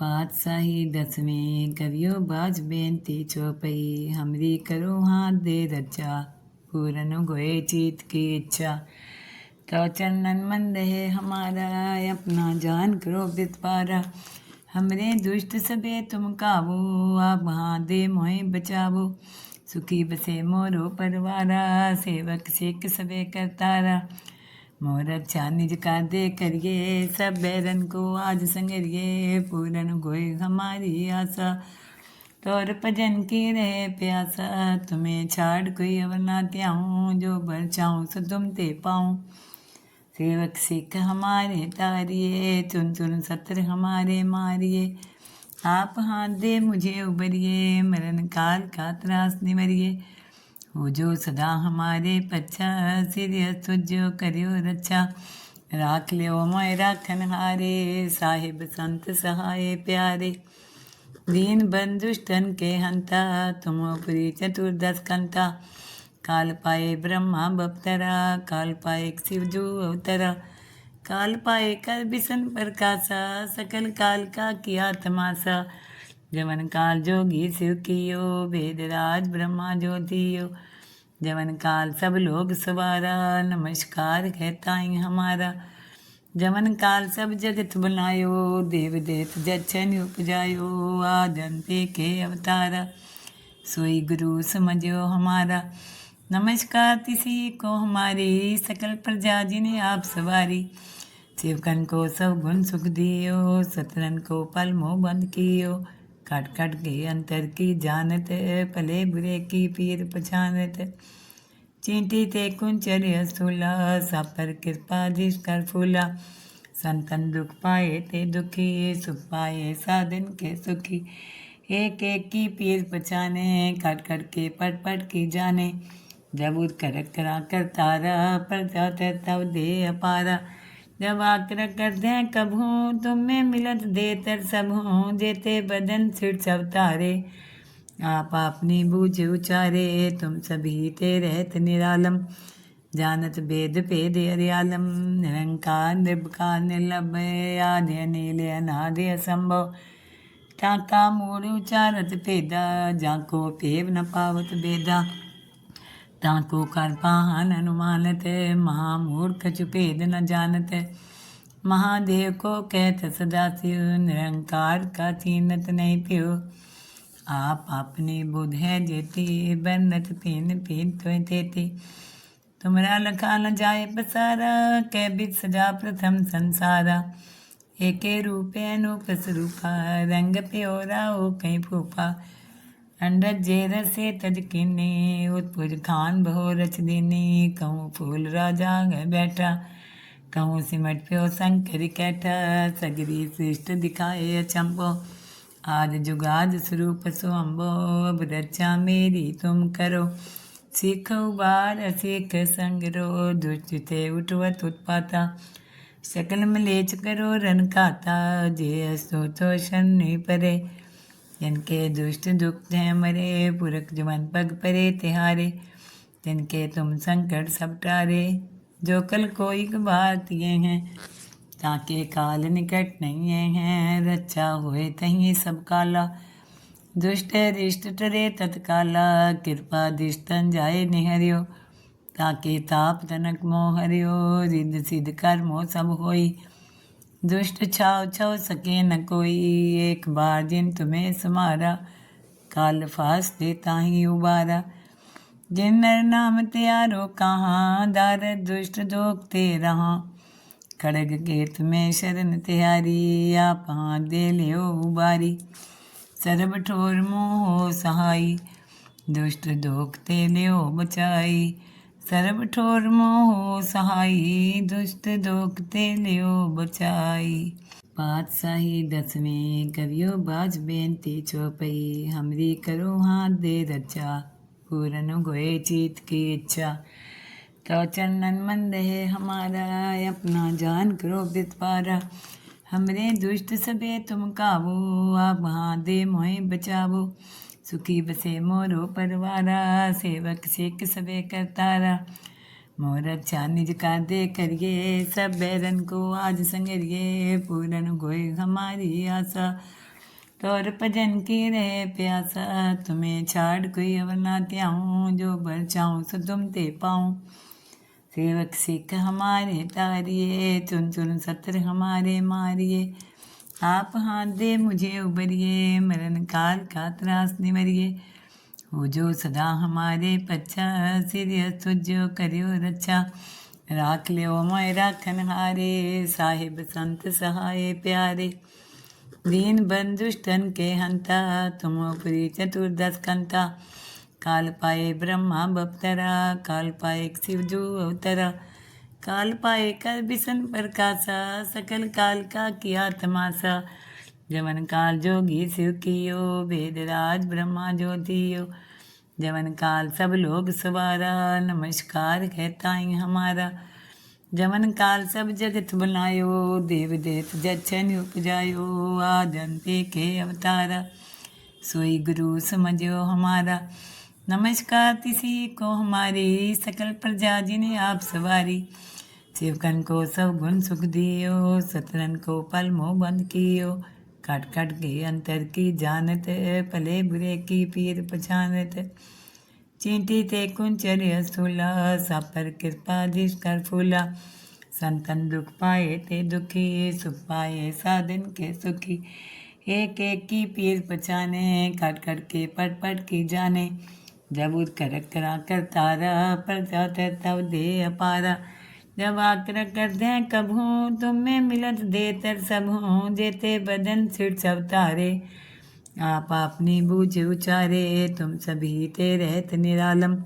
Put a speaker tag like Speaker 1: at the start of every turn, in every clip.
Speaker 1: पातशाही दसवें करियो बाज बेनती चौपई। हमरी करो हाथ दे रचा, पूरन गोए चीत की इच्छा। तो चंदन मन रहे हमारा, अपना जान करो बित पारा। हमरे दुष्ट सबे तुम काबो आप हाँ दे मोहे बचावो। सुखी बसे मोरो परवारा, सेवक सेक सबे करतारा। मोर निज का दे करिए, सब बैरन को आज संगरिए, पूरन गोए हमारी आशा। तोर भजन की रहे प्यासा, तुम्हें छाड़ कोई अवर ना त्याऊं, जो बर चाहूँ सो तुम ते पाऊँ। सेवक सिख हमारे तारिए, चुन चुन सत्र हमारे मारिए। आप हाथ दे मुझे उबरिए, मरण काल का त्रास निवरिए। हो जो सदा हमारे पच्छा, सिर तुझो करियो रक्षा राख लियो मोय राखन हारे साहिब संत सहाय प्यारे। दीन बंधुष्टन के हंता, तुम पुरी चतुर्दश कंता। काल पाए ब्रह्मा बप्तरा, काल पाए शिवजू अवतरा। काल पाए कर बिसन प्रकाशा सकल काल का किया तमाशा। जवन काल जोगी शिव कियो वेदराज ब्रह्मा ज्योतियो। जवन काल सब लोग सवारा, नमस्कार कहता ही हमारा। जमन काल सब जगत बनायो, देव देत जच्छन उपजायो आदंते के अवतारा। सोई गुरु समझो हमारा। नमस्कार किसी को हमारी, सकल प्रजा जी ने आप सवारी। शिवकन को सब गुण सुख दियो सतरन को पल मोह बंद कियो। कट कट के अंतर की जानत पले बुरे की पीर पछानत चींटी ते कुंचर स्थूला सापर कृपा जिस कर फूला। संतन दुख पाए ते दुखी, सुख पाए साधन के सुखी। एक एक की पीर पछाने, कट कट के पट पट की जाने। जब कर करा कर तारा पर जाते तब दे अपारा। जब आकर करते हैं कभू तुम में मिलत दे तर सब हूँ, जेते बदन सिर सब तारे। आप अपनी बूझ उचारे, तुम सभी ते रहत निरालम। जानत वेद पेद अरियालम, निरंकार निर्भकार निर्लभ आदि अनिल अनादि असंभव। टाका मूड़ उचारत भेदा जाको पेव न पावत बेदा। ताको कर पाहन अनुमानत महामूर्ख चुपेद न जानत महादेव को कहत सदा शिव निरंकार का चीनत नहीं पियो आप अपनी बुध है जेती बन्नत पीन पीन तो तेती तुमरा लखा न जाए बसारा कै बिद सजा प्रथम संसारा एके रूपे अनूप स्वरूपा रंग प्योरा ओ कहीं फूफा अंडज जेर से तज किन्नी उत्पुज खान बहु रच दीनी कहूँ फूल राजा घर बैठा कहूँ सिमट प्यो शंकर कैठा सगरी सृष्ट दिखाए अचंबो आज जुगाद स्वरूप सुअम्बो अब रक्षा मेरी तुम करो सिख उबार सिख संगरो दुष्ट थे उठवत उत्पाता सकल मलेच करो रन खाता जे असो तो शनि परे जिनके दुष्ट दुख हैं मरे, पुरख जुमन पग परे तिहारे, जिनके तुम संकट सब टारे। जो कल कोई भारतीय हैं, ताके काल निकट नहीं हैं रक्षा हुए तही सब काला। दुष्ट रिष्ट टरे तत्काला, कृपा दिष्टन जाए निहरियो, ताके ताप तनक मोह हरियो रिद सिद्ध कर मोह सब होई। दुष्ट छाव छव सके न कोई एक बार जिन तुम्हें समारा काल फास देता ही उबारा जिन नर नाम त्यारो कहाँ दार दुष्ट दोखते रहा खड़ग केत में शरण त्यारी आप हाथ दे लियो उबारी सर्व ठोर मोह सहाई दुष्ट दोखते लियो बचाई सर्व ठोर मोह सहाई दुष्ट दोखते लियो बचाई पातशाही दसवें कवियो बाज बेनती चौपई हमरी करो हाथ दे रचा पूरन गोए चीत की इच्छा तो चरणन मंद है हमारा अपना जान करो पारा हमरे दुष्ट सबे तुम काबू आप वहाँ दे मोहे बचावो सुखी बसे मोरो परवारा, सेवक सिख सबे करतारा। मोर अच्छा निज का दे करिए, सब बैरन को आज संगरिए, पूरन गोए हमारी आशा। तोर भजन की रहे प्यासा, तुम्हें छाड़ कोई अवर ना त्याऊं, जो बर चाऊं सो तुम ते पाऊँ। सेवक सिख हमारे तारिए, चुन चुन सत्र हमारे मारिए। आप हाथ दे मुझे उबरिए मरण काल का त्रास निवरिए। हो जो सदा हमारे पच्छा सिर तुझो करियो रक्षा राख लियो मैं राखन हारे, साहिब संत सहाय प्यारे। दीन बंधुष्टन के हंता, तुम उपरी चतुर्दश कंता। काल पाए ब्रह्मा बपतरा, काल पाए शिवजू अवतरा। काल पाए कर बिसन प्रकाशा सकल काल का किया तमाशा जवन काल जोगी शिव कियो वेदराज ब्रह्मा ज्योतियो। जवन काल सब लोग सवारा, नमस्कार कहता ही हमारा। जमन काल सब जगत बनायो, देव देत जच्छन उपजायो आदंते के अवतारा। सोई गुरु समझो हमारा। नमस्कार किसी को हमारी, सकल प्रजा जिन्हें आप सवारी। शिवकन को सब गुण सुख दियो, सतरन को पल मोह बंद कियो। कट कट के अंतर की जानत, पले बुरे की पीर पछानत। चींटी ते कुंचर असूला सापर कृपा दिश कर फूला। संतन दुख पाए ते दुखी, सुख पाए साधन के सुखी। एक एक की पीर पछाने, कट कट के पट पट की जाने। जब उद करा कर तारा पर जाते तब दे अपारा। जब आकर कर दे कभू तुम में मिलत दे तर सब हूँ, जेते बदन सिर सब तारे। आप अपनी बूझ उचारे, तुम सभी ते रहत निरालम।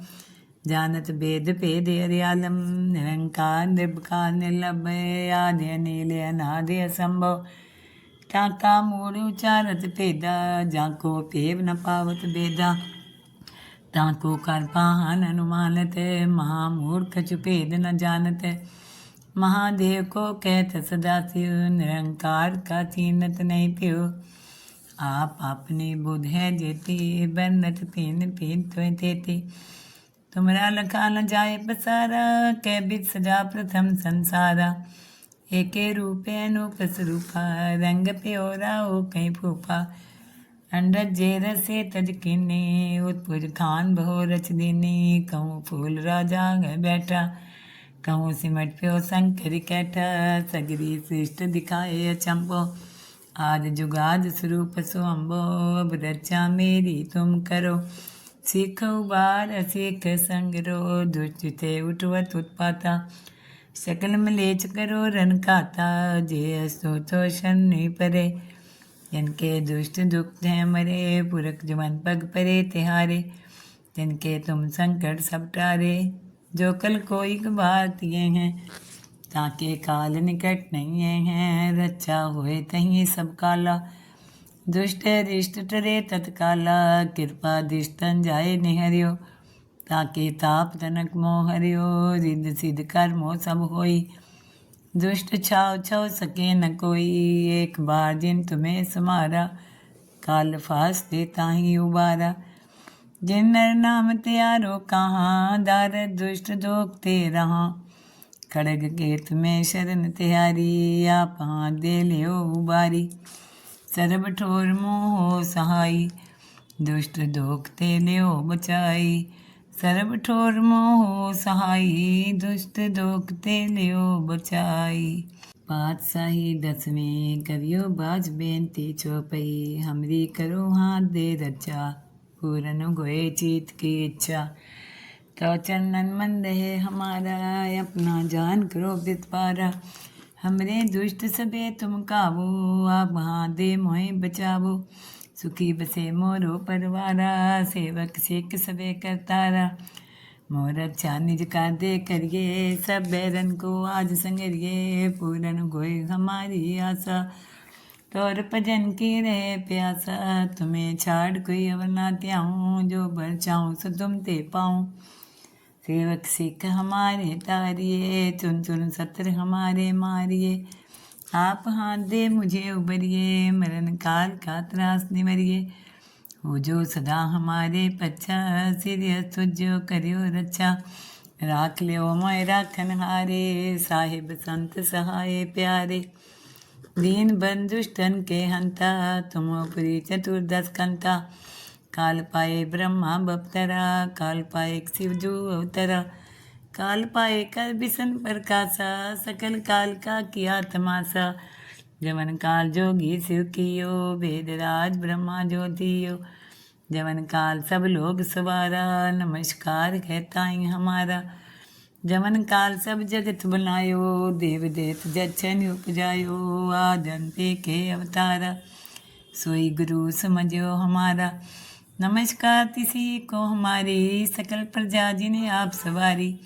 Speaker 1: जानत वेद पेद अरियालम, निरंकार निर्भकार निर्लभ आदि अनिल अनादि असंभव। टाका मूल उचारत पेदा, जाको पेव न पावत बेदा। ताको कर पाहन अनुमानत महामूर्ख चुपेद न जानत महादेव को कहत सदा शिव निरंकार का चीनत नहीं प्यो आप अपनी बुध है जेती बन्नत पीन पीन तो तेती तुमरा लखा न जाए पसारा कै बिद सजा प्रथम संसारा एके रूपे अनूप स्वरूपा रंग प्योरा ओ कहीं फूफा अंडज जे रसे तज किन्नी, उत्पुज खान बहु रच दीनी। कहूँ फूल राजा बैठा, कहूँ सिमट प्यो शंकर कैठा। सगरी सृष्ट दिखाए अचंबो, आज जुगाद स्वरूप स्वम्भो अब रचा मेरी तुम करो, सीख उबार सीख संगरो। दुष्ट थे उठवत उत्पाता सकल मलेच करो रन खाता। जे असो तो नहीं परे जिनके दुष्ट दुख हैं मरे, पुरख जवन पग परे तिहारे जिनके तुम संकट सब टारे। जो कल कोई बात ये हैं ताके काल निकट नहीं है रचा हुए तही सब काला। दुष्ट रिष्ट टरे तत्काला, कृपा दिष्टन जाए निहरियो। ताके ताप तनक मोहरियो, रिद सिद्ध कर मोह सब होई। दुष्ट छाव छव सके न कोई। एक बार जिन तुम्हें समारा काल फास देता ही उबारा। जिन नर नाम त्यारो कहाँ, दार दुष्ट दोखते रहा। खड़ग केत में शरण तिहारी आप हाथ दे लियो उबारी। सरब ठोर मोह सहाई, दुष्ट दोखते लियो बचाई। सरब ठोर मोह सहाई दुष्ट दोखते लियो बचाई पातशाही दसवें कवियो बाज बेनती चौपई हमरी करो हाथ दे रचा पूरन गोए चीत की इच्छा तो चंदन मंद है हमारा अपना जान करो पारा हमरे दुष्ट सबे तुम काबो आप हाँ दे मोहे बचावो सुखी बसे मोरो परवारा, सेवक सेक सबे करतारा। मोर अच्छा निज का दे करिए, सब बैरन को आज संगरिए, पूरन गोय हमारी आशा। तोर भजन की रहे प्यासा, तुम्हें छाड़ कोई अवर ना त्याऊँ, जो बर चाऊँ सो तुम ते पाऊँ। सेवक सिख हमारे तारिए, चुन चुन सत्र हमारे मारिए। आप हाथ दे, मुझे उबरिए, मरण काल का त्रास निवरिए। हो जो सदा हमारे पच्छा सिर तुझो करियो रक्षा। राख लियो मैं राखन हारे साहिब संत सहाय प्यारे। दीन बंधुष्टन के हंता तुमोपरि चतुर्दश कंता। काल पाए ब्रह्मा बपतरा, काल पाए शिवजू अवतरा। काल पाए कर बिसन प्रकाशा सकल काल का किया तमाशा। जवन काल जोगी शिव कियो वेदराज ब्रह्मा ज्योतियो। जवन काल सब लोग सवारा, नमस्कार कहता ही हमारा। जवन काल सब जगत बनायो, देव देत जचन उपजायो आदंते के अवतारा। सोई गुरु समझो हमारा। नमस्कार किसी को हमारी, सकल प्रजा जी ने आप सवारी।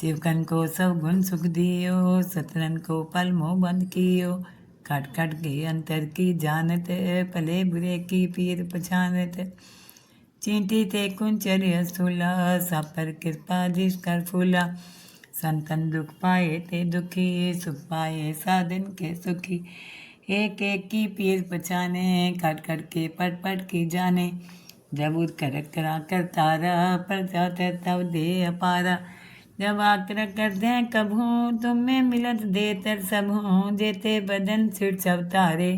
Speaker 1: शिवकन को सब गुण सुख दियो, सतरन को पल मोह बंद कियो। कट कट के अंतर की जानत, पले बुरे की पीर पछानत। चींटी ते कुंचर असूला सापर कृपा जिस कर फूला। संतन दुख पाए ते दुखी, सुख पाए साधन के सुखी। एक एक की पीर पछाने, कट कट के पट पट की जाने। जब उद कर करा कर तारा पर जाते तब दे अपारा। जब आकर कर दे हूँ, तुम्हें मिलत दे तर सब हूँ जेते बदन सिर सब तारे।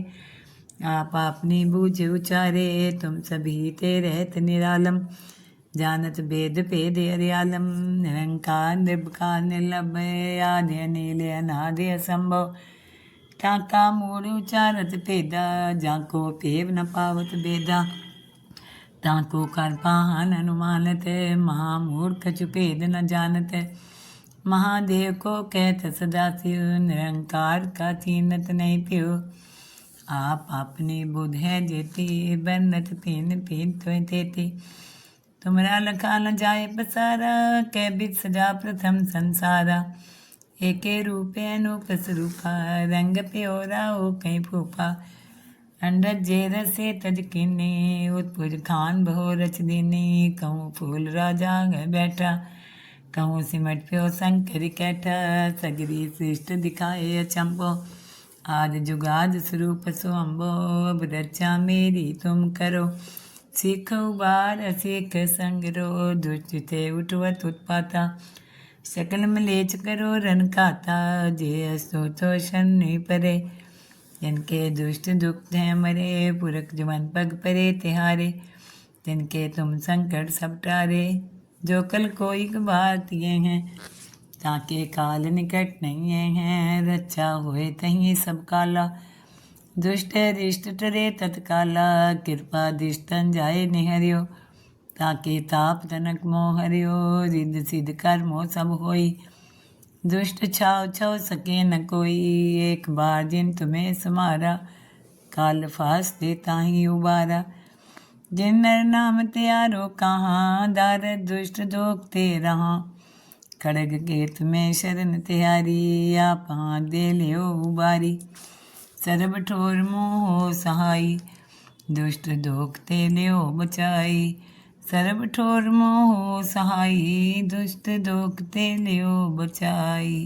Speaker 1: आप अपनी बूझ उचारे, तुम सभी ते रहत निरालम। जानत वेद पेद अरियालम, निरंकार निर्भकार निर्लभ आदि अनिल अनादि असंभव। टाका मूड़ उचारत पेदा जाको पेव न पावत बेदा ताको कर पाहन अनुमानत महामूर्ख चुपेद न जानत महादेव को कहत सदा शिव निरंकार का चीनत नहीं पियो आप अपनी बुध है जेती बन्नत पीन पीन तो तेती तुमरा लखा न जाए पसारा कै बित सजा प्रथम संसारा एके रूपे अनूप स्वरूपा रंग प्योरा ओ कहीं फूफा अंडर जेर से तज उत्पुज खान बहु रच दीनी, कहूँ फूल राजा बैठा, कहूँ सिमट प्यो शंकर कैठा, सगरी सृष्ट दिखाए अचंबो, आज जुगाद स्वरूप सोअम्बो अब रचा मेरी तुम करो, सीख उबार सीख संगरो, दुष्ट उठवत उत्पाता सकल मलेच करो रन खाता, जे असो तो शन परे जिनके दुष्ट दुख हैं मरे, पुरख जुमन पग परे तिहारे, जिनके तुम संकट सब टारे। जो कल कोई बात ये हैं ताके काल निकट नहीं हैं, रचा हुए तही सब काला। दुष्ट रिष्ट टरे तत्काला, कृपा दिष्टन जाए निहरियो, ताके ताप तनक मोह हरियो रिद सिद्ध कर्मो सब होई। दुष्ट छाव छव सके न कोई। एक बार जिन तुम्हें समारा काल फास देता ही उबारा। जिन नर नाम त्यारो कहाँ, दार दुष्ट दोखते रहा। खड़ग के तुम्हें शरण त्यारी, आप हाथ दे लियो उबारी। सरब ठोर मोह सहाई, दुष्ट दोखते लियो बचाई। सर्व ठोर मोह सहाई, दुष्ट दोखते लियो बचाई।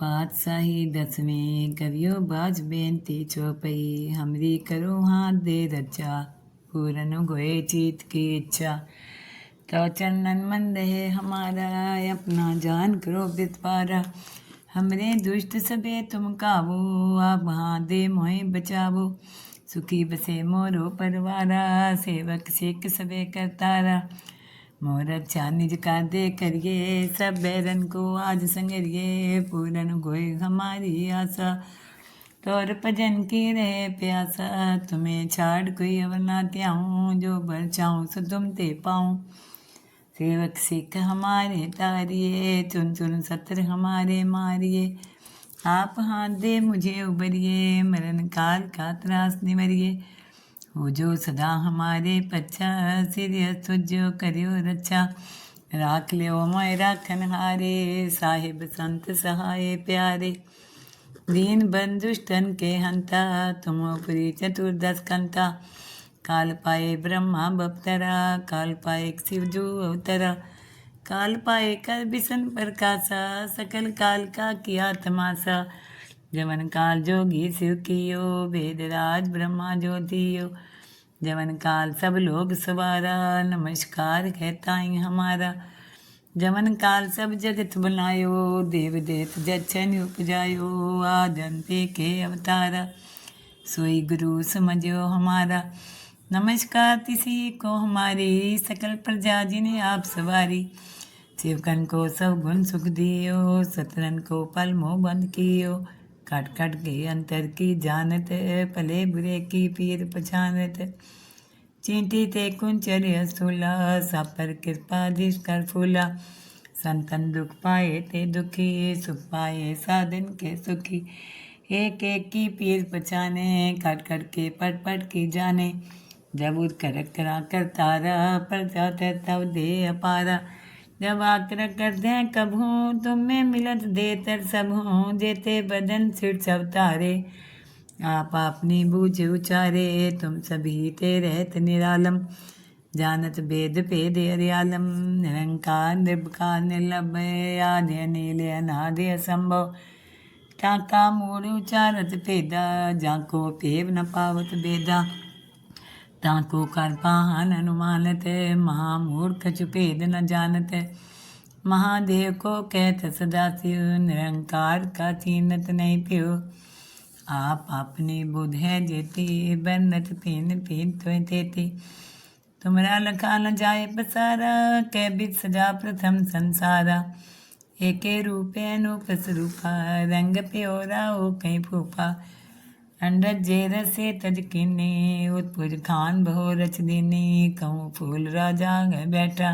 Speaker 1: पातशाही दसवें कवियो बाज बेनती चौपई। हमरी करो हाथ दे रचा, पूरन गोए चीत की इच्छा। तो चंदन मंद है हमारा, अपना जान करो बितपारा हमरे दुष्ट सबे तुम काबो, आप हाथ दे मोए बचावो सुखी बसे मोरो परवारा, सेवक सिख सबे करतारा। मोर अच्छा निज का दे करिए, सब बैरन को आज संगरिए, पूरन गोय हमारी आशा। तोर भजन की रहे प्यासा, तुम्हें छाड़ कोई अवर ना त्याऊँ, जो बर चाहूँ सो तुम ते पाऊँ। सेवक सिख हमारे तारिए, चुन चुन सत्र हमारे मारिए। आप हाथ दे मुझे उबरिए मरण काल का त्रास निमरिए हो जो सदा हमारे पच्छा, सिर तुझो करियो रक्षा। राख लियो मोय राखन हारे साहिब संत सहाय प्यारे। दीन बंधुष्टन के हंता तुमोपरि चतुर्दश कंता। काल पाए ब्रह्मा बपतरा, काल पाए शिवजू अवतरा। काल पाए कर बिसन प्रकाशा सकल काल का किया तमाशा। जवन काल जोगी शिव कियो वेदराज ब्रह्मा ज्योतियो। जवन काल सब लोग सवारा, नमस्कार कहता ही हमारा। जवन काल सब जगत बनायो, देव देत जच्छन उपजायो आदंते के अवतारा। सोई गुरु समझो हमारा। नमस्कार, किसी को हमारी सकल प्रजा जी ने आप सवारी। शिवकन को सब गुण सुख दियो, सतरन को पल मोह बंद कियो। कट कट के अंतर की जानत भले बुरे की पीर पछानत। चींटी ते कुंचर स्थूला सापर कृपा दिश कर फूला। संतन दुख पाए ते दुखी, सुख पाए साधन के सुखी। एक एक की पीर पछाने, कट कट के पट पट की जाने। जब उद कर करा तारा पर जाते तब दे अपारा जब आकर कर दे कब हूँ तुम में मिलत दे तर सब हूँ जेते बदन सिर सब तारे। आप अपनी बूझ उचारे, तुम सभी ते रहत निरालम। जानत वेद भेद हरियालम निरंकार निर्भकार निर्लभ आदि अनिल अनादि असंभव। टाका मूड़ उचारत भेदा जाको पेव न पावत बेदा। ताको कर पाहन अनुमानत महामूर्ख चुपेद न जानत महादेव को कहत सदा शिव निरंकार का चीनत नहीं पियो आप अपनी बुध है जेती बनत पीन पीन तो तेती तुमरा लखा न जाए पसारा कै बिच सजा प्रथम संसारा एके रूपे अनुपस रूपा रंग प्योरा ओ कहीं फूफा अंडर जेर से तज किन्नी उत्पुज खान बहु रच दीनी कहूँ फूल राजा गए बैठा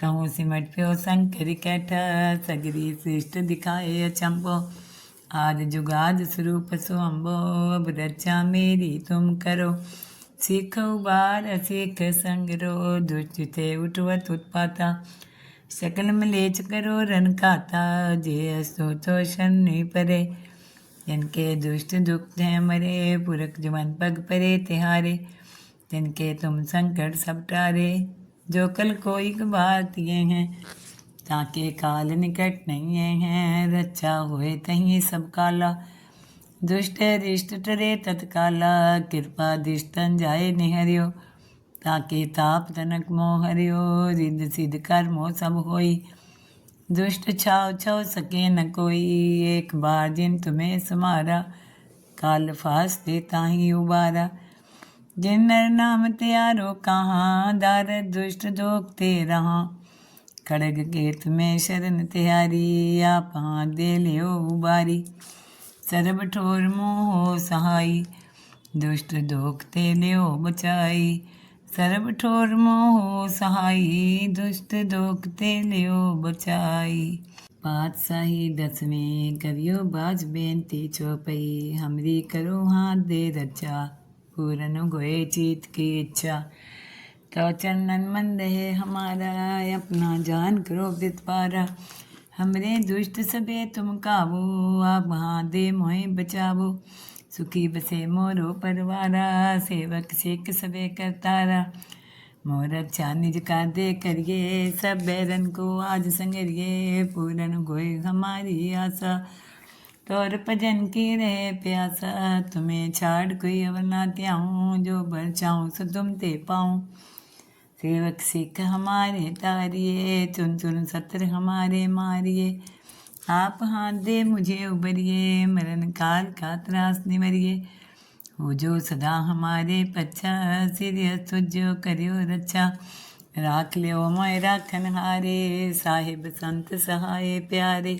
Speaker 1: कहूँ सिमट प्यो शंकर कैठा सगरी सृष्ट दिखाए अचंबो आज जुगाज स्वरूप सुअम्बो अब रचा मेरी तुम करो सीख उबार सीख संगरो दुष्ट थे उठवत उत्पाता सकल मलेच करो रन खाता जे असो तो शनि परे जिनके दुष्ट दुख हैं मरे, पुरख जुमन पग परे तिहारे, जिनके तुम संकट सब टारे। जो कल कोई बात ये हैं, ताके काल निकट नहीं हैं। रक्षा हुए तही सब काला, दुष्ट रिष्ट टरे तत्काला। कृपा दिष्टन जाए निहरियो, ताके ताप तनक मोह हरियो रिद सिद्ध कर्मो सब होई दुष्ट छाव छव सके न कोई। एक बार जिन तुम्हें समारा काल फास देता ही उबारा। जिन नर नाम त्यारो कहाँ, दार दुष्ट दोखते रहा। खड़ग के तुम्हें शरण त्यारी, आप हाथ दे लियो उबारी। सरब ठोर मोह सहाई, दुष्ट दोखते लियो बचाई। सर्व ठोर मोहो सहाई, दुष्ट दुख ते लियो बचाई। पातशाही दसवें, करियो बाज बेनती चौपई। हमरी करो हाथ दे रचा, पूरन गोए चीत की इच्छा। तो चंदन मंद है हमारा, अपना जान करो बित पारा। हमरे दुष्ट सबे तुम काबू, आप हाँ दे मोहे बचावो सुखी बसे मोरो परवारा, सेवक सेक सबे करतारा। मोर अच्छा निज का दे करिए, सब बैरन को आज संगरिए, पूरन गोए हमारी आशा। तोर भजन की रहे प्यासा, तुम्हें छाड़ कोई अवर ना त्याऊँ, जो बर चाहूँ सो तुम ते पाऊँ। सेवक सिख हमारे तारिए, चुन चुन सत्र हमारे मारिए। आप हाथ दे, मुझे उबरिए मरण काल का त्रास निवरिए। हो जो सदा हमारे पच्छा सिर तुझो करियो रक्षा राख लियो मोय राखन हारे, साहिब संत सहाय प्यारे।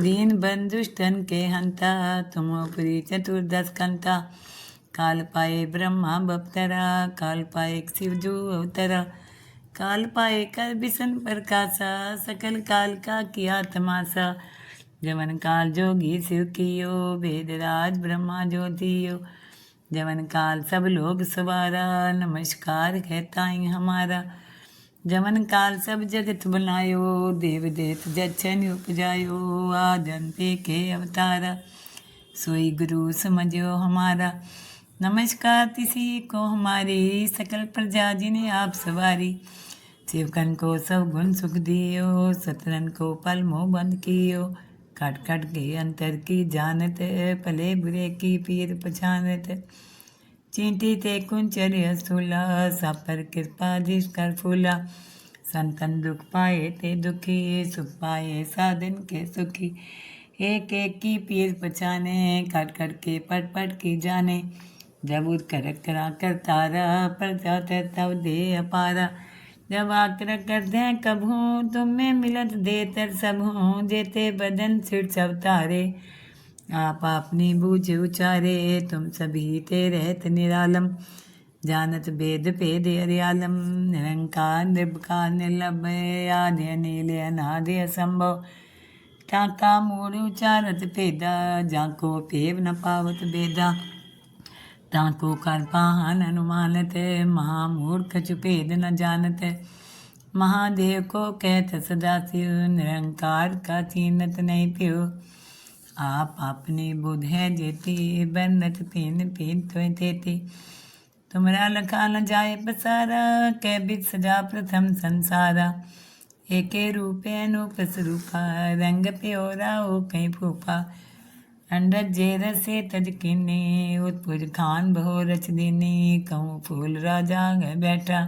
Speaker 1: दीन बंधुष्टन के हंता, तुम पुरी चतुर्दश कंता। काल पाए ब्रह्मा बपतरा, काल पाए शिवजू अवतरा। काल पाए कर बिसन प्रकाशा सकल काल का किया तमाशा जवन काल जोगी शिव कियो वेदराज ब्रह्मा ज्योतियो। जवन काल सब लोग सवारा, नमस्कार कहता ही हमारा। जवन काल सब जगत बनायो, देव देत जच्छन उपजायो आदंते के अवतारा। सोई गुरु समझो हमारा। नमस्कार, किसी को हमारी सकल प्रजा जिन्हें आप सवारी। शिवकन को सब गुण सुख दियो, सतरन को पल मोह बंद कियो। कट कट के अंतर की जानत, पले बुरे की पीर पछानत। चींटी ते कुंचर स्थूला सापर कृपा जिस कर फूला। संतन दुख पाए ते दुखी, सुख पाए साधन के सुखी। एक एक की पीर पछाने, कट कट के पट पट की जाने। जब कर करा कर तारा, पर जाते तब दे अपारा जब आकर करते हैं कभू तुम में मिलत दे तर सब। जेते बदन सिर सब तारे, आप अपनी बूझ उचारे। तुम सभी ते रहत निरालम, जानत वेद पेद अर्यालम। निरंकार निर्भकार निर्लभ आदि अनिल अनादि असंभव। टाका मूड़ उचारत भेदा जाको पेव न पावत बेदा। ताको कर पाहन अनुमानत महामूर्ख चुपेद न जानत महादेव को कहत सदा शिव निरंकार का चीनत नहीं पियो आप अपनी बुध है जेती बन्नत पीन पीन तो तेती तुमरा लखा न जाए पसारा कै बिच सजा प्रथम संसारा एके रूपे अनूप स्वरूपा रंग प्योरा ओ कहीं फूफा अंडज जे रसे तज किन्नी उत्पुज खान बहु रच दीनी कहूँ फूल राजा गए बैठा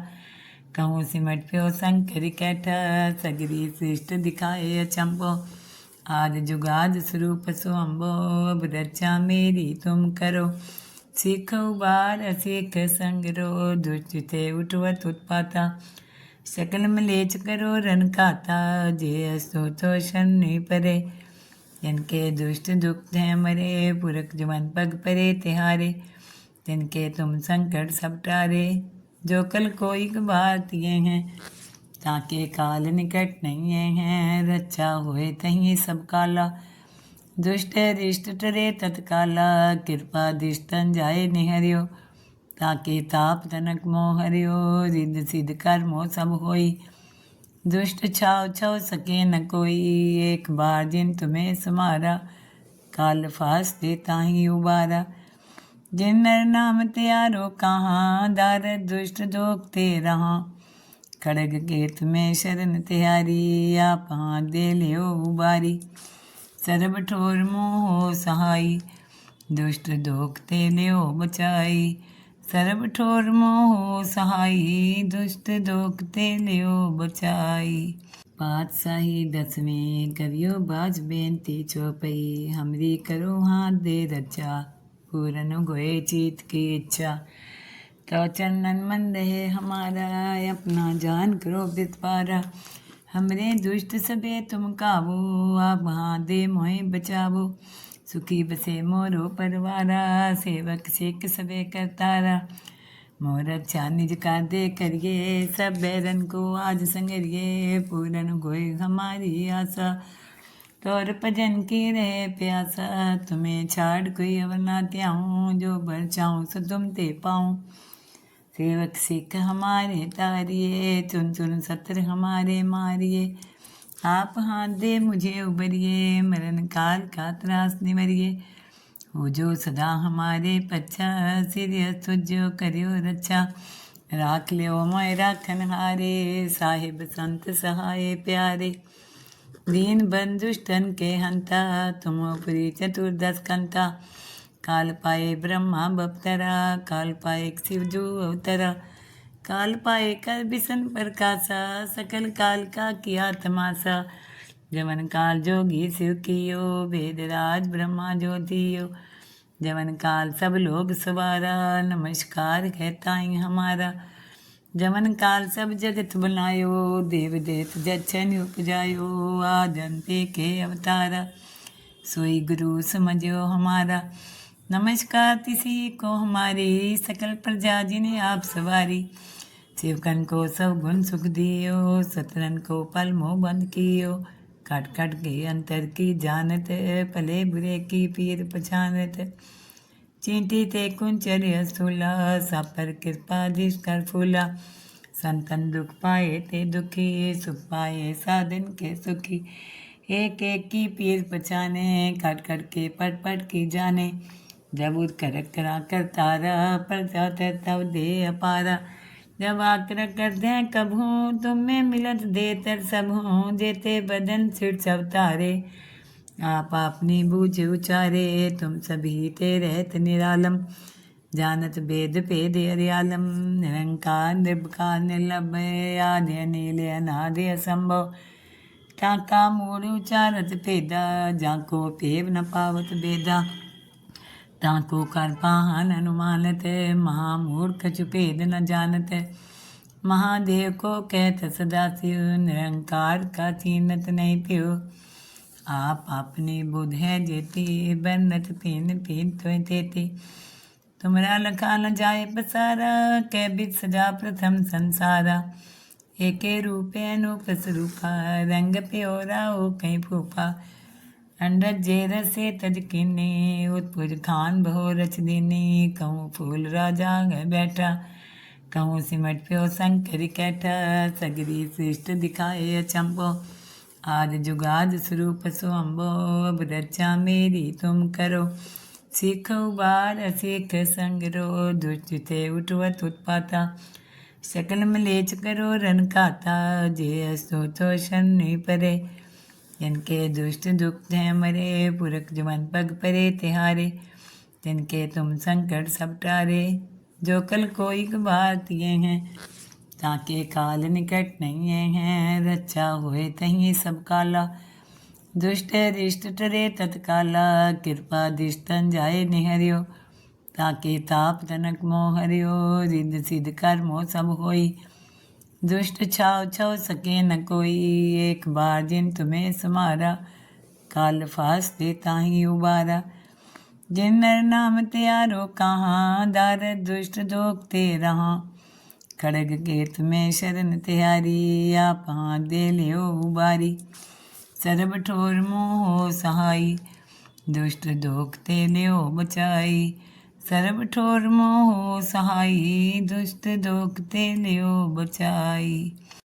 Speaker 1: कहूँ सिमट प्यो शंकर कैठा सगरी सृष्ट दिखाए अचंबो आज जुगाद स्वरूप सुअम्बो अब रचा मेरी तुम करो सिख उबार सिख संगरो दुष्ट थे उठवत उत्पाता सकल मलेच करो रन खाता जे असो तो शनि परे जिनके दुष्ट दुख हैं मरे, पुरख जुमन पग परे तिहारे, जिनके तुम संकट सब टारे। जो कल कोई भारतीय हैं, ताके काल निकट नहीं हैं रक्षा हुए तही सब काला। दुष्ट रिष्ट टरे तत्काला, कृपा दिष्टन जाए निहरियो, ताके ताप तनक मोह हरियो रिद सिद्ध कर मोह सब होई। दुष्ट छाव छव सके न कोई एक बार जिन तुम्हें समारा काल फास देता ही उबारा जिन नर नाम त्यारो कहाँ दार दुष्ट दोखते रहा खड़ग के तुम्हें शरण त्यारी आप हाथ दे लियो उबारी सर्ब ठोर मोह सहाई दुष्ट दोखते लियो बचाई सर्ब ठोर मोह सहाई दुष्ट दोखते लियो बचाई पातशाही दसवें कवियो बाज बेनती चौपई हमरी करो हाथ दे रचा पूरन गोए चीत की इच्छा तो चंदन मंद है हमारा अपना जान करो बितपारा हमरे दुष्ट सबे तुम काबो आप वहाँ दे मोहे बचावो सुखी बसे मोरो परवारा, सेवक सेक सबे करतारा। मोर अच्छा निज का दे करिए, सब बैरन को आज संगरिए, पूरन गोय हमारी आशा। तोर भजन की रहे प्यासा, तुम्हें छाड़ कोई अवर ना त्याऊँ, जो बर चाहूँ सो तुम ते पाऊँ। सेवक सिख हमारे तारिए, चुन चुन सत्र हमारे मारिए। आप हाथ दे मुझे उबरिए मरण काल का त्रास निवरिए। हो जो सदा हमारे पच्छा सिर तुझो करियो रक्षा राख लियो मैं राखन हारे, साहिब संत सहाय प्यारे। दीन बंधुष्टन के हंता, तुम उपरी चतुर्दश कंता। काल पाए ब्रह्मा बपतरा, काल पाए शिवजू अवतरा। काल पाए कर बिसन प्रकाशा सकल काल का किया तमाशा जवन काल जोगी शिव कियो वेदराज ब्रह्मा ज्योतियो। जवन काल सब लोग सवारा, नमस्कार कहता ही हमारा। जवन काल सब जगत बनायो, देव देत जच्छन उपजायो आदंते के अवतारा। सोई गुरु समझो हमारा। नमस्कार किसी को हमारी, सकल प्रजा जिन्हें आप सवारी। शिवकन को सब गुण सुख दियो, सतरन को पल मोह बंद कियो। कट कट के अंतर की जानत, पले बुरे की पीर पछानत। चींटी ते कुंचर असूला, सब पर कृपा दिश कर फूला। संतन दुख पाए ते दुखी, सुख पाए साधन के सुखी। एक एक की पीर पछाने, कट कट के पट पट की जाने। जब कर करा कर तारा, पर जाते तब दे अपारा। जब आकर करते हैं कभू तुम्हें मिलत दे तर सब हूँ, जेते बदन सिर सब तारे। आप अपनी बूझ उचारे, तुम सभी ते रहत निरालम। जानत वेद पेद अर्यालम, निरंकार निर्भकार निर्लभ आदि अनिल अनादि असंभव। टाका मूल उचारत भेदा जाको पेव न पावत बेदा ताको कर पाहन अनुमानत महामूर्ख चुपेद न जानत महादेव को कहत सदा शिव निरंकार का चीनत नहीं पियो आप अपनी बुध है जेती बन्नत पीन पीन तो तेती तुमरा लखा न जाए पसारा कै बिद सजा प्रथम संसारा एके रूपे अनूप स्वरूपा रंग प्योरा ओ कहीं फूफा अंडर जेर से तज किन्नी, उत्पुज खान बहो रच दीनी, कहूँ फूल राजा बैठा, कहूँ सिमट प्यो शंकर कैठा सगरी सृष्ट दिखाए अचंबो। आज जुगाद स्वरूप सुअम्बो अब रचा मेरी तुम करो। सीख उबार सीख संगरो दुष्ट थे उठवत उत्पाता। सकल मलेच करो रन खाता, जे असो तो शन नहीं परे। जिनके दुष्ट दुख हैं मरे, पुरख जुमन पग परे तिहारे जिनके तुम संकट सब टारे। जो कल कोई ये हैं ताके काल निकट नहीं हैं, रचा हुए तहीं सब काला। दुष्ट रिष्ट टरे तत्काला, कृपा दिष्टन जाए निहरियो। ताके ताप तनक मोहरियो, रिद सिद्ध कर्मो सब होई। दुष्ट छाव छव सके न कोई, एक बार जिन तुम्हें समारा काल फास देता ही उबारा। जिन नर नाम त्यारो कहाँ, दार दुष्ट दोखते रहा। खड़ग केत में शरण तिहारी आप हाथ दे लियो उबारी। सरब ठोर मोह सहाई, दुष्ट दोखते लियो बचाई। सरब ठोर मोह सहाई दुष्ट दुख ते लियो बचाई।